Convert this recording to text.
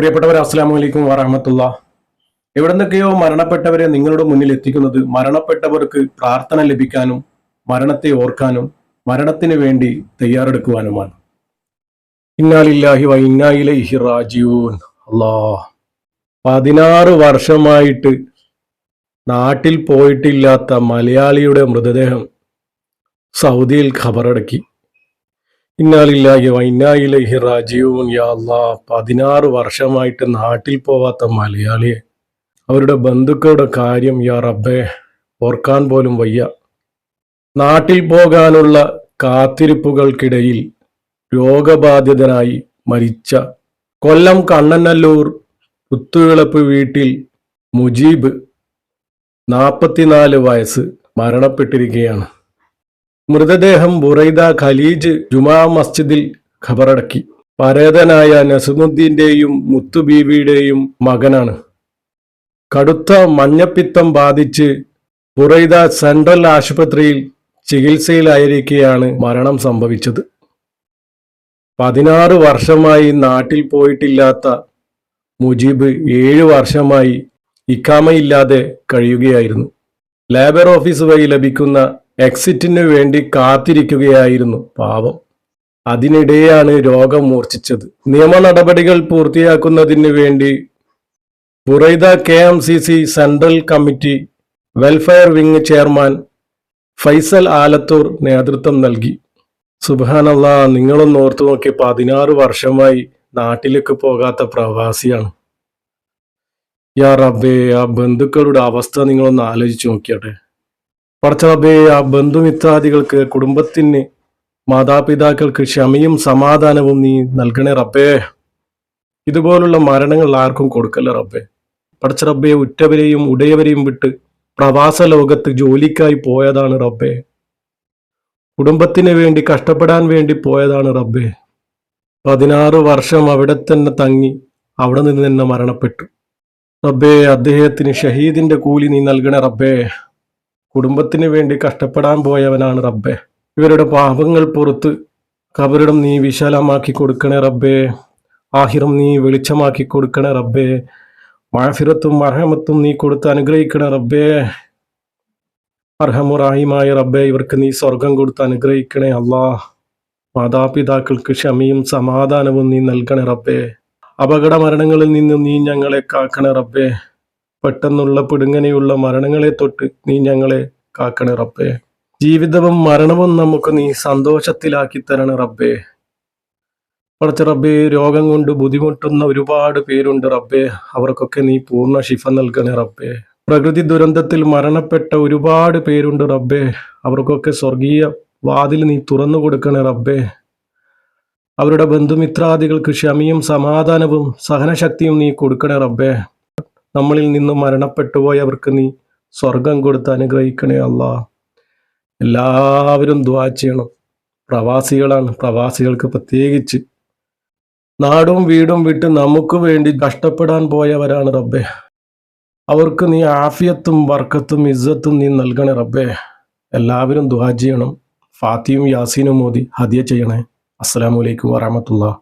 പ്രിയപ്പെട്ടവരെ അസ്സാം വലൈക്കും വറഹമത്തുള്ള. എവിടെ നിന്നൊക്കെയോ മരണപ്പെട്ടവരെ നിങ്ങളുടെ മുന്നിൽ എത്തിക്കുന്നത് മരണപ്പെട്ടവർക്ക് പ്രാർത്ഥന ലഭിക്കാനും മരണത്തെ ഓർക്കാനും മരണത്തിന് വേണ്ടി തയ്യാറെടുക്കുവാനുമാണ്. ഇന്നാലില്ലാഹി വ അല്ലാ പതിനാറ് വർഷമായിട്ട് നാട്ടിൽ പോയിട്ടില്ലാത്ത മലയാളിയുടെ മൃതദേഹം സൗദിയിൽ ഖബറടക്കി. ഇന്നാലില്ലാഹി വൈനായിലഹി ഇന്നായിലൈഹി യാ അല്ലാഹ് പതിനാറ് വർഷമായിട്ട് നാട്ടിൽ പോവാത്ത മലയാളിയെ അവരുടെ ബന്ധുക്കളുടെ കാര്യം യാ റബ്ബേ ഓർക്കാൻ പോലും വയ്യ. നാട്ടിൽ പോകാനുള്ള കാത്തിരിപ്പുകൾക്കിടയിൽ രോഗബാധിതനായി മരിച്ച കൊല്ലം കണ്ണനല്ലൂർ പുത്തുവിളപ്പ് വീട്ടിൽ മുജീബ് നാൽപ്പത്തിനാല് വയസ്സ് മരണപ്പെട്ടിരിക്കുകയാണ്. മൃതദേഹം ബുറൈദ ഖലീജ് ജുമാ മസ്ജിദിൽ ഖബറടക്കി. പരേതനായ നസുമുദ്ദീന്റെയും മുത്തുബീവിയുടെയും മകനാണ്. കടുത്ത മഞ്ഞപ്പിത്തം ബാധിച്ച് ബുറൈദ സെൻട്രൽ ആശുപത്രിയിൽ ചികിത്സയിലായിരിക്കെയാണ് മരണം സംഭവിച്ചത്. പതിനാറ് വർഷമായി നാട്ടിൽ പോയിട്ടില്ലാത്ത മുജീബ് ഏഴു വർഷമായി ഇക്കാമയില്ലാതെ കഴിയുകയായിരുന്നു. ലേബർ ഓഫീസ് വഴി ലഭിക്കുന്ന എക്സിറ്റിനു വേണ്ടി കാത്തിരിക്കുകയായിരുന്നു. പാവം. അതിനിടെയാണ് രോഗം മൂർച്ഛിച്ചത്. നിയമ നടപടികൾ പൂർത്തിയാക്കുന്നതിന് വേണ്ടി Buraidah K M C C central committee welfare wing chairman Faisal Alathur നേതൃത്വം നൽകി. സുബാനല്ല നിങ്ങളൊന്ന് ഓർത്തു നോക്കി. പതിനാറ് വർഷമായി നാട്ടിലേക്ക് പോകാത്ത പ്രവാസിയാണ്. യാ റബ്ബേ ആ ബന്ധുക്കളുടെ അവസ്ഥ നിങ്ങളൊന്ന് ആലോചിച്ച് നോക്കിയാട്ടെ. പടച്ച റബ്ബേ ആ ബന്ധുമിത്രാദികൾക്ക് കുടുംബത്തിന് മാതാപിതാക്കൾക്ക് ക്ഷമയും സമാധാനവും നീ നൽകണേ റബ്ബേ. ഇതുപോലുള്ള മരണങ്ങൾ ആർക്കും കൊടുക്കല്ല റബ്ബേ. പടച്ച റബ്ബയെ ഉറ്റവരെയും ഉടയവരെയും വിട്ട് പ്രവാസ ലോകത്ത് ജോലിക്കായി പോയതാണ് റബ്ബേ. കുടുംബത്തിന് വേണ്ടി കഷ്ടപ്പെടാൻ വേണ്ടി പോയതാണ് റബ്ബേ. പതിനാറ് വർഷം അവിടെ തന്നെ തങ്ങി അവിടെ നിന്ന് തന്നെ മരണപ്പെട്ടു. റബ്ബേ അദ്ദേഹത്തിന് ഷഹീദിന്റെ കൂലി നീ നൽകണേ റബ്ബേ. കുടുംബത്തിന് വേണ്ടി കഷ്ടപ്പെടാൻ പോയവനാണ് റബ്ബെ. ഇവരുടെ പാപങ്ങൾ പുറത്ത് കബറിടം നീ വിശാലമാക്കി കൊടുക്കണേ റബ്ബേ. ആഹിറം നീ വെളിച്ചമാക്കി കൊടുക്കണേ റബ്ബേ. മഴഫിറത്തും മർഹമത്തും നീ കൊടുത്ത് അനുഗ്രഹിക്കണേ റബ്ബേ. അർഹമുറാഹിമായ റബ്ബെ ഇവർക്ക് നീ സ്വർഗം കൊടുത്ത് അനുഗ്രഹിക്കണേ അല്ലാ. മാതാപിതാക്കൾക്ക് ക്ഷമയും സമാധാനവും നീ നൽകണേ റബ്ബേ. അപകട മരണങ്ങളിൽ നിന്ന് നീ ഞങ്ങളെ കാക്കണേ റബ്ബേ. പെട്ടെന്നുള്ള പിടുങ്ങനെയുള്ള മരണങ്ങളെ തൊട്ട് നീ ഞങ്ങളെ കാക്കണേ റബ്ബേ. ജീവിതവും മരണവും നമുക്ക് നീ സന്തോഷത്തിലാക്കി തരണേ റബ്ബേ. പടച്ച റബ്ബേ രോഗം കൊണ്ട് ബുദ്ധിമുട്ടുന്ന ഒരുപാട് പേരുണ്ട് റബ്ബേ. അവർക്കൊക്കെ നീ പൂർണ ശിഫ നൽകണേ റബ്ബേ. പ്രകൃതി ദുരന്തത്തിൽ മരണപ്പെട്ട ഒരുപാട് പേരുണ്ട് റബ്ബേ. അവർക്കൊക്കെ സ്വർഗീയ വാതിൽ നീ തുറന്നു കൊടുക്കണേ റബ്ബേ. അവരുടെ ബന്ധുമിത്രാദികൾക്ക് ക്ഷമയും സമാധാനവും സഹനശക്തിയും നീ കൊടുക്കണേ റബ്ബേ. നമ്മളിൽ നിന്നും മരണപ്പെട്ടുപോയവർക്ക് നീ സ്വർഗം കൊടുത്ത് അനുഗ്രഹിക്കണേ അല്ലാ. എല്ലാവരും ദ്വാ ചെയ്യണം. പ്രവാസികളാണ്. പ്രവാസികൾക്ക് പ്രത്യേകിച്ച് നാടും വീടും വിട്ട് നമുക്ക് വേണ്ടി കഷ്ടപ്പെടാൻ പോയവരാണ് റബ്ബെ. അവർക്ക് നീ ആഫിയത്തും വർക്കത്തും ഇസ്സത്തും നീ നൽകണേ റബ്ബേ. എല്ലാവരും ദ്വാ ചെയ്യണം. ഫാത്തിയും യാസീനും മോദി ഹദിയ ചെയ്യണേ. അസ്സലാമു അലൈക്കും വറഹമത്തുള്ള